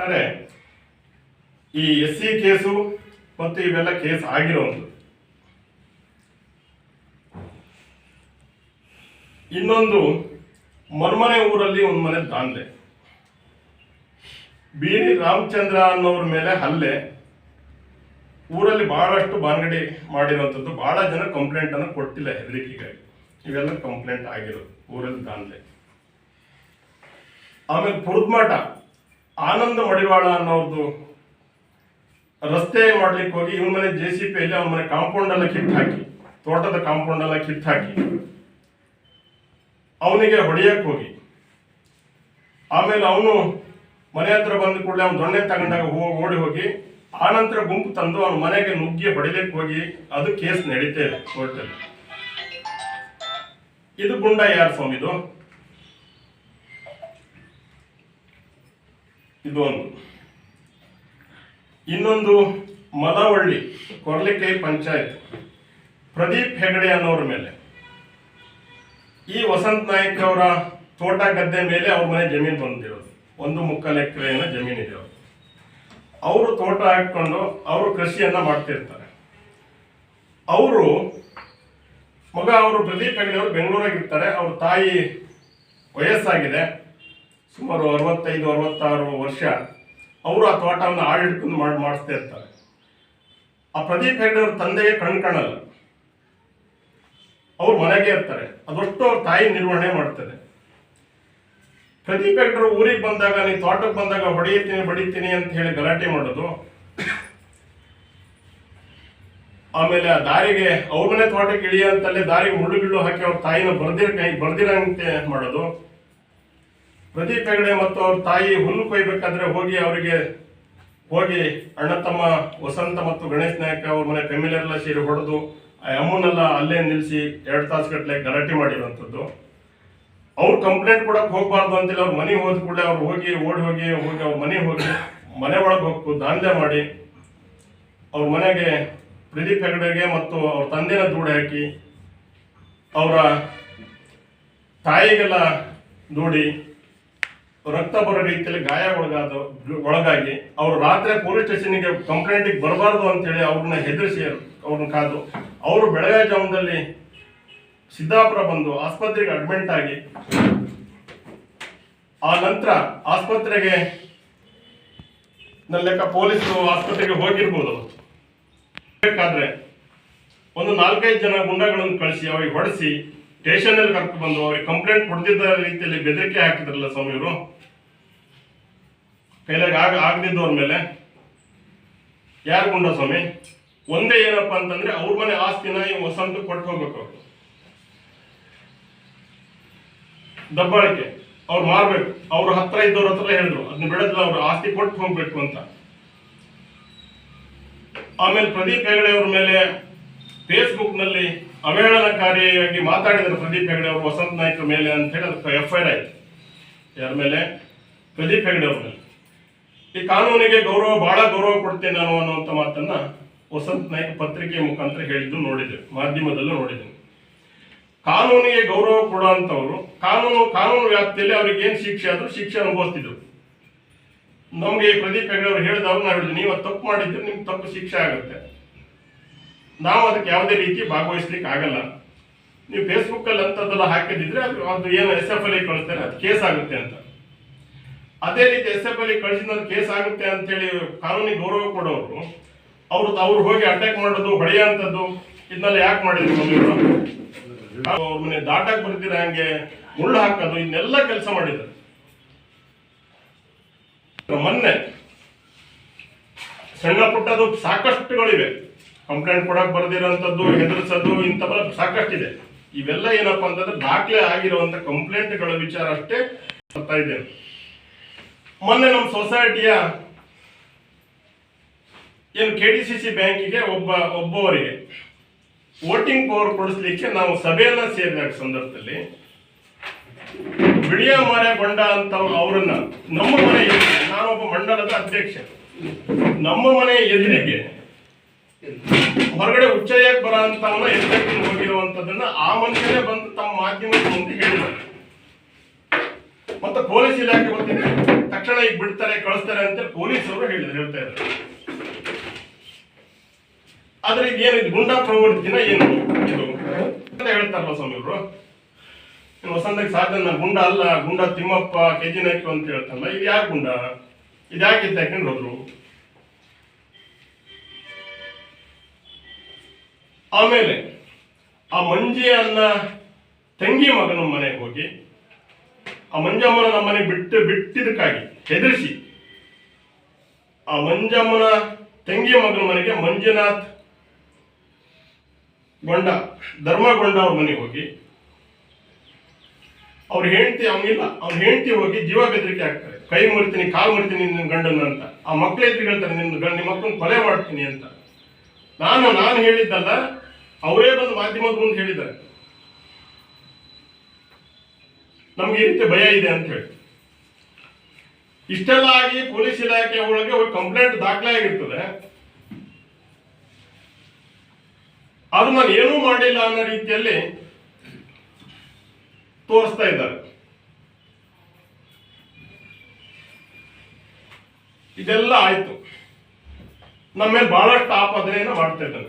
ಅಂದರೆ ಈ S C case ಮತ್ತು ಇವೆಲ್ಲ ಕೇಸ್ ಆಗಿರೋದು ಇನ್ನೊಂದು ಮರ್ಮನೆ ಊರಲ್ಲಿ ಒಂದು ಮನೆ ದಾಂಧಲೆ ಬಿ ರಾಮಚಂದ್ರ ಅನ್ನೋರ ಮೇಲೆ ಹಲ್ಲೆ. ಊರಲ್ಲಿ ಬಹಳಷ್ಟು ಬಾನ್ಗಡಿ ಮಾಡಿರುವಂಥದ್ದು, ಬಹಳ ಜನ ಕಂಪ್ಲೇಂಟ್ ಅನ್ನು ಕೊಟ್ಟಿಲ್ಲ ಹೆದರಿಕೆಗಾಗಿ. ಇವೆಲ್ಲ ಕಂಪ್ಲೇಂಟ್ ಆಗಿರೋದು, ಊರಲ್ಲಿ ದಾಂಧಲೆ ಆಮೇಲೆ ಪುರುದ್ಮಾಟ. ಆನಂದ ಮಡಿವಾಳ ಅನ್ನೋರ್ದು ರಸ್ತೆ ಮಾಡ್ಲಿಕ್ಕೆ ಹೋಗಿ ಇವನ ಮನೆ ಜೆ ಸಿ ಪಿಯಲ್ಲಿ ಅವನ ಮನೆ ಕಾಂಪೌಂಡ್ ಎಲ್ಲ ಕಿತ್ತು ಹಾಕಿ, ತೋಟದ ಕಾಂಪೌಂಡ್ ಎಲ್ಲ ಕಿತ್ತು ಹಾಕಿ. ಅವನಿಗೆ ಹೊಡೆಯಕ್ಕೆ ಹೋಗಿ. ಆಮೇಲೆ ಅವನು ಮನೆ ಹತ್ರ ಬಂದ ಕೂಡಲೇ ಅವನು ದೊಣ್ಣೆ ತಗೊಂಡಾಗ ಓಡಿ ಹೋಗಿ, ಆನಂತರ ಗುಂಪು ತಂದು ಅವನ ಮನೆಗೆ ನುಗ್ಗಿ ಹೊಡಿಲಿಕ್ಕೆ ಹೋಗಿ, ಅದು ಕೇಸ್ ನಡೀತಾ ಇದೆ ಕೋರ್ಟಲ್ಲಿ. ಇದು ಗುಂಡ ಯಾರು ಸ್ವಾಮಿದು. ಇದು ಇನ್ನೊಂದು ಮಲವಳ್ಳಿ ಕೊರ್ಲಿಕೈ ಪಂಚಾಯತ್, ಪ್ರದೀಪ್ ಹೆಗಡೆ ಅನ್ನೋರ ಮೇಲೆ. ಈ ವಸಂತ ನಾಯ್ಕ ಅವರ ತೋಟ ಗದ್ದೆ ಮೇಲೆ ಅವ್ರ ಮನೆ ಜಮೀನು ಬಂದಿರೋದು. ಒಂದು ಮುಕ್ಕಾಲು ಎಕರೆನ ಜಮೀನಿದೆ ಅವರು ಅವರು ತೋಟ ಹಾಕೊಂಡು ಅವರು ಕೃಷಿಯನ್ನು ಮಾಡ್ತಿರ್ತಾರೆ. ಅವರು ಮಗ ಅವರು ಪ್ರದೀಪ್ ಹೆಗಡೆ ಅವರು ಬೆಂಗಳೂರಾಗಿರ್ತಾರೆ ಅವ್ರ ತಾಯಿ ವಯಸ್ಸಾಗಿದೆ. ಸುಮಾರು ಅರವತ್ತೈದು, ಅರವತ್ತಾರು ವರ್ಷ ಅವರು ಆ ತೋಟವನ್ನು ಆಳಿಡ್ಕೊಂಡು ಮಾಡಿ, ಮಾಡಿಸ್ತಾ ಇರ್ತಾರೆ. ಆ ಪ್ರದೀಪ್ ಹೆಗ್ಡೆ ಅವ್ರ ತಂದೆಗೆ ಕಣ್ ಅವ್ರು ಮನೆಗೆ ಇರ್ತಾರೆ. ಅದಷ್ಟು ಅವ್ರ ತಾಯಿ ನಿರ್ವಹಣೆ ಮಾಡ್ತಾರೆ ಪ್ರದೀಪ್ ಹೆಗ್ಡರು ಊರಿಗೆ ಬಂದಾಗ, ನೀ ತೋಟಕ್ಕೆ ಬಂದಾಗ ಹೊಡೆಯುತ್ತೀನಿ ಬಡಿತೀನಿ ಅಂತ ಹೇಳಿ ಗಲಾಟೆ ಮಾಡೋದು. ಆಮೇಲೆ ಆ ದಾರಿಗೆ ಅವ್ರ ಮನೆ ತೋಟಕ್ಕೆ ಇಳಿಯಂತಲ್ಲೇ ದಾರಿಗೆ ಮುಳ್ಳು ಗಿಳ್ಳು ಹಾಕಿ ಅವ್ರ ತಾಯಿನ ಬರ್ದಿರ ಕೈ ಬರ್ದಿರಂತೆ ಮಾಡೋದು. ಪ್ರದೀಪ್ ಹೆಗಡೆ ಮತ್ತು ಅವ್ರ ತಾಯಿ ಹುಲ್ಲು ಕೊಯ್ಬೇಕಾದ್ರೆ ಹೋಗಿ ಅವರಿಗೆ ಹೋಗಿ ಅಣ್ಣ ತಮ್ಮ ವಸಂತ ಮತ್ತು ಗಣೇಶ್ ನಾಯಕ ಅವ್ರ ಮನೆ ಫೆಮಿಲಿಯರ್ಲ ಸೇರಿ ಹೊಡೆದು ಆ ಅಮ್ಮನೆಲ್ಲ ಅಲ್ಲೇ ನಿಲ್ಲಿಸಿ ಎರಡು ತಾಸು ಗಟ್ಟಲೆ ಗಲಾಟೆ ಮಾಡಿರುವಂಥದ್ದು. ಅವ್ರು ಕಂಪ್ಲೇಂಟ್ ಕೊಡಕ್ ಹೋಗಬಾರ್ದು ಅಂತೇಳಿ ಅವ್ರ ಮನೆ ಹೋದ ಕೂಡ ಅವ್ರು ಹೋಗಿ, ಓಡಿ ಹೋಗಿ ಹೋಗಿ ಅವ್ರ ಮನೆ ಹೋಗಿ ಮನೆ ಒಳಗೆ ಹೋಗ್ತು ದಾಂಧಲೆ ಮಾಡಿ ಅವ್ರ ಮನೆಗೆ ಪ್ರದೀಪ್ ಹೆಗಡೆಗೆ ಮತ್ತು ಅವ್ರ ತಂದೆನ ದೂಡಿ ಹಾಕಿ ಅವರ ತಾಯಿಗೆಲ್ಲ ದೂಡಿ ರಕ್ತ ಬರೋ ರೀತಿಯಲ್ಲಿ ಗಾಯ ಒಳಗಾದ ಒಳಗಾಗಿ ಅವರು ರಾತ್ರಿ ಪೊಲೀಸ್ ಸ್ಟೇಷನ್ಗೆ ಕಂಪ್ಲೇಂಟಿಗೆ ಬರಬಾರ್ದು ಅಂತೇಳಿ ಅವ್ರನ್ನ ಹೆದರಿಸಿ ಅವ್ರನ್ನ ಕಾದು. ಅವರು ಬೆಳಗಾವಿ ಜಾವದಲ್ಲಿ ಸಿದ್ದಾಪುರ ಬಂದು ಆಸ್ಪತ್ರೆಗೆ ಅಡ್ಮಿಂಟ್ ಆಗಿ, ಆ ನಂತರ ಆಸ್ಪತ್ರೆಗೆ ನನ್ನ ಲೆಕ್ಕ ಪೊಲೀಸರು ಆಸ್ಪತ್ರೆಗೆ ಹೋಗಿರ್ಬೋದು. ಬೇಕಾದ್ರೆ ಒಂದು ನಾಲ್ಕೈದು ಜನ ಗುಂಡಗಳನ್ನು ಕಳಿಸಿ ಅವ್ರಿಗೆ ಹೊಡೆಸಿ ಸ್ಟೇಷನಲ್ಲಿ ಕರ್ಕೊಂಡು ಬಂದು ಅವ್ರಿಗೆ ಕಂಪ್ಲೇಂಟ್ ಕೊಡ್ತಿದ್ದ ರೀತಿಯಲ್ಲಿ ಬೆದರಿಕೆ ಹಾಕಿದ್ರಲ್ಲ ಸ್ವಾಮಿಯವರು? ಕೈಲಾಗ ಆಗ, ಆಗದಿದ್ದವ್ರ ಮೇಲೆ? ಯಾರು ಗುಂಡ ಸ್ವಾಮಿ? ಒಂದೇ ಏನಪ್ಪ ಅಂತಂದ್ರೆ ಅವ್ರ ಮನೆ ಆಸ್ತಿನ ಈ ವಸಂತ ಕೊಟ್ಟು ಹೋಗ್ಬೇಕು. ದಬ್ಬಾಳಿಕೆ, ಅವ್ರು ಮಾರ್ಬೇಕು. ಅವ್ರ ಹತ್ರ ಇದ್ದವ್ರ ಹತ್ರ ಹೇಳಿದ್ರು. ಅದನ್ನ ಬಿಡೋದಿಲ್ಲ ಅವ್ರ ಆಸ್ತಿ ಕೊಟ್ಟು ಹೋಗ್ಬೇಕು ಅಂತ. ಆಮೇಲೆ ಪ್ರದೀಪ್ ಹೆಗಡೆ ಅವ್ರ ಮೇಲೆ ಫೇಸ್ಬುಕ್ನಲ್ಲಿ ಅವಹೇಳನಕಾರಿಯಾಗಿ ಮಾತಾಡಿದ್ರು ಪ್ರದೀಪ್ ಹೆಗಡೆ ಅವರು, ವಸಂತ ನಾಯ್ಕ ಮೇಲೆ ಅಂತ ಹೇಳಿ ಅದಕ್ಕೆ ಎಫ್ ಐ ಆರ್ ಆಯ್ತು. ಯಾರ ಮೇಲೆ? ಪ್ರದೀಪ್ ಹೆಗಡೆ ಅವ್ರ ಮೇಲೆ. ಈ ಕಾನೂನಿಗೆ ಗೌರವ, ಬಹಳ ಗೌರವ ಕೊಡ್ತೇನೆ ನಾನು ಅನ್ನುವಂಥ ಮಾತನ್ನ ವಸಂತ ನಾಯ್ಕ ಪತ್ರಿಕೆ ಮುಖಾಂತರ ಹೇಳಿದ್ದು ನೋಡಿದೆ, ಮಾಧ್ಯಮದಲ್ಲೂ ನೋಡಿದೆ. ಕಾನೂನಿಗೆ ಗೌರವ ಕೊಡುವಂಥವ್ರು ಕಾನೂನು ಕಾನೂನು ವ್ಯಾಪ್ತಿಯಲ್ಲಿ ಅವ್ರಿಗೆ ಏನು ಶಿಕ್ಷೆ ಆದರೂ ಶಿಕ್ಷೆ ಅನುಭವಿಸ್ತಿದ್ರು. ನಮಗೆ ಪ್ರದೀಪ್ ಹೆಗಡೆ ಅವರು ಹೇಳಿದವ್ರು ನಾವು ಹೇಳಿದ್ವಿ ನೀವು ತಪ್ಪು ಮಾಡಿದ್ರೆ ನಿಮ್ಗೆ ತಪ್ಪು ಶಿಕ್ಷೆ ಆಗುತ್ತೆ. ನಾವು ಅದಕ್ಕೆ ಯಾವುದೇ ರೀತಿ ಭಾಗವಹಿಸ್ಲಿಕ್ಕೆ ಆಗಲ್ಲ ನೀವು ಫೇಸ್ಬುಕ್ ಅಲ್ಲಿ ಅಂತದ್ದೆಲ್ಲ ಹಾಕಿದ್ರೆ ಅದು ಅದು ಏನು ಎಸ್ ಎಫ್ ಅಲ್ಲಿ ಕಳಿಸ್ತಾರೆ, ಅದು ಕೇಸ್ ಆಗುತ್ತೆ ಅಂತ. ಅದೇ ರೀತಿ ಎಸ್ ಎಫ್ ಅಲ್ಲಿ ಕಳಿಸಿದ ಕೇಸ್ ಆಗುತ್ತೆ ಅಂತೇಳಿ ಕಾನೂನಿಗೆ ಗೌರವ ಕೊಡೋರು, ಅವರು ಅವ್ರು ಹೋಗಿ ಅಟ್ಯಾಕ್ ಮಾಡೋದು, ಹೊಡೆಯೋಂಥದ್ದು, ಇದನ್ನೆಲ್ಲ ಯಾಕೆ ಮಾಡಿದ್ರು ಮನೆಯವರು ಅವ್ರ? ಮನೆ ದಾಟಕ್ಕೆ ಬರ್ತೀರ ಹಂಗೆ ಮುಳ್ಳು ಹಾಕೋದು, ಇದನ್ನೆಲ್ಲ ಕೆಲಸ ಮಾಡಿದ್ರು. ಮೊನ್ನೆ ಸಣ್ಣ ಪುಟ್ಟದು ಸಾಕಷ್ಟುಗಳಿವೆ ಕಂಪ್ಲೇಂಟ್ ಕೊಡಕ್ ಬರ್ದಿರೋಂಥದ್ದು, ಹೆದರ್ಸೋದು, ಇಂಥವೆಲ್ಲ ಸಾಕಷ್ಟಿದೆ. ಇವೆಲ್ಲ ಏನಪ್ಪಾ ಅಂತಂದ್ರೆ ದಾಖಲೆ ಆಗಿರುವಂತ ಕಂಪ್ಲೇಂಟ್ಗಳ ವಿಚಾರ ಅಷ್ಟೇ ಬರ್ತಾ ಇದೆ. ಮೊನ್ನೆ ನಮ್ಮ ಸೊಸೈಟಿಯ ಏನು ಕೆ ಡಿ ಸಿ ಸಿ ಬ್ಯಾಂಕಿಗೆ ಒಬ್ಬ, ಒಬ್ಬವರಿಗೆ ವೋಟಿಂಗ್ ಪವರ್ ಕೊಡಿಸ್ಲಿಕ್ಕೆ ನಾವು ಸಭೆಯನ್ನ ಸೇರಿದಾಗ ಸಂದರ್ಭದಲ್ಲಿ ಬಿಳಿಯ ಮಾರೆ ಬಂಡ ಅಂತ ಅವರನ್ನ ನಮ್ಮ ಮನೆ ನಾನೊಬ್ಬ ಮಂಡಲದ ಅಧ್ಯಕ್ಷ, ನಮ್ಮ ಮನೆ ಎದುರಿಗೆ ಹೊರಗಡೆ ಉಚ್ಚಯ್ಯಕ್ಕೆ ಬರ ಅಂತವನ್ನ ಹೋಗಿರುವಂತದನ್ನ ಆ ಮನುಷ್ಯನೇ ಬಂದು ತಮ್ಮ ಮಾಧ್ಯಮದ ಮುಂದೆ ಹೇಳಿದರು ಮತ್ತೆ ಪೊಲೀಸ್ ಇಲಾಖೆ ಗೊತ್ತಿದೆ. ತಕ್ಷಣ ಈಗ ಬಿಡ್ತಾರೆ, ಕಳಿಸ್ತಾರೆ ಅಂತ ಪೊಲೀಸರು ಹೇಳಿದ್ರು, ಹೇಳ್ತಾ ಇದ್ದಾರೆ ಆದ್ರೆ ಈಗ ಏನಿದೆ? ಗುಂಡಾ ಪ್ರವೃತ್ತಿನ ಏನು ಇದು? ಅಂತ ಹೇಳ್ತಾರಲ್ಲ ಸ್ವಾಮಿ ಅವರು ವಸಂತಕ್ಕೆ ಸಾಧನ ಗುಂಡ ಅಲ್ಲ, ಗುಂಡ ತಿಮ್ಮಪ್ಪ ನಾಯ್ಕು ಅಂತ ಹೇಳ್ತಾರಲ್ಲ, ಇದು ಯಾಕೆ ಗುಂಡ? ಇದು ಯಾಕೆ ಹೋದ್ರು ಆಮೇಲೆ ಆ ಮಂಜೆಯನ್ನ ತಂಗಿ ಮಗನ ಮನೆಗೆ ಹೋಗಿ, ಆ ಮಂಜಮ್ಮನ ನಮ್ಮ ಮನೆ ಬಿಟ್ಟು ಬಿಟ್ಟಿದ್ದಕ್ಕಾಗಿ ಹೆದರಿಸಿ, ಆ ಮಂಜಮ್ಮನ ತಂಗಿ ಮಗನ ಮನೆಗೆ ಮಂಜುನಾಥ್ ಗೊಂಡ ಧರ್ಮಗೊಂಡ ಅವ್ರ ಮನೆಗೆ ಹೋಗಿ, ಅವ್ರ ಹೆಂಡತಿ ಅವನಿಲ್ಲ ಅವ್ನ ಹೆಂಡತಿ ಹೋಗಿ ಜೀವ ಬೆದರಿಕೆ ಆಗ್ತಾರೆ ಕೈ ಮುರಿತೀನಿ, ಕಾಲು ಮುರಿತೀನಿ ನಿನ್ನ ಗಂಡನ ಅಂತ. ಆ ಎದುರು ಹೇಳ್ತಾರೆ, ನಿನ್ನ ಗಂಡ ನಿಮ್ಮ ಮಕ್ಕಳನ್ನ ಕೊಲೆ ಮಾಡ್ತೀನಿ ಅಂತ. ನಾನು ನಾನು ಹೇಳಿದ್ದಲ್ಲ ಅವರೇ ಬಂದು ಮಾಧ್ಯಮದ ಮುಂದೆ ಹೇಳಿದ್ದಾರೆ. ನಮ್ಗೆ ಈ ರೀತಿ ಭಯ ಇದೆ ಅಂತ ಹೇಳಿ. ಇಷ್ಟೆಲ್ಲ ಆಗಿ ಪೊಲೀಸ್ ಇಲಾಖೆ ಒಳಗೆ ಕಂಪ್ಲೇಂಟ್ ದಾಖಲೆ ಆಗಿರ್ತದೆ ಅದು ನಾನು ಏನೂ ಮಾಡಿಲ್ಲ ಅನ್ನೋ ರೀತಿಯಲ್ಲಿ ತೋರಿಸ್ತಾ ಇದ್ದಾರೆ. ಇದೆಲ್ಲ ಆಯ್ತು. ನಮ್ಮ ಮೇಲೆ ಬಹಳಷ್ಟು ಆಪಾದನೆಯನ್ನು ಮಾಡ್ತಾ ಇದ್ದಾರೆ.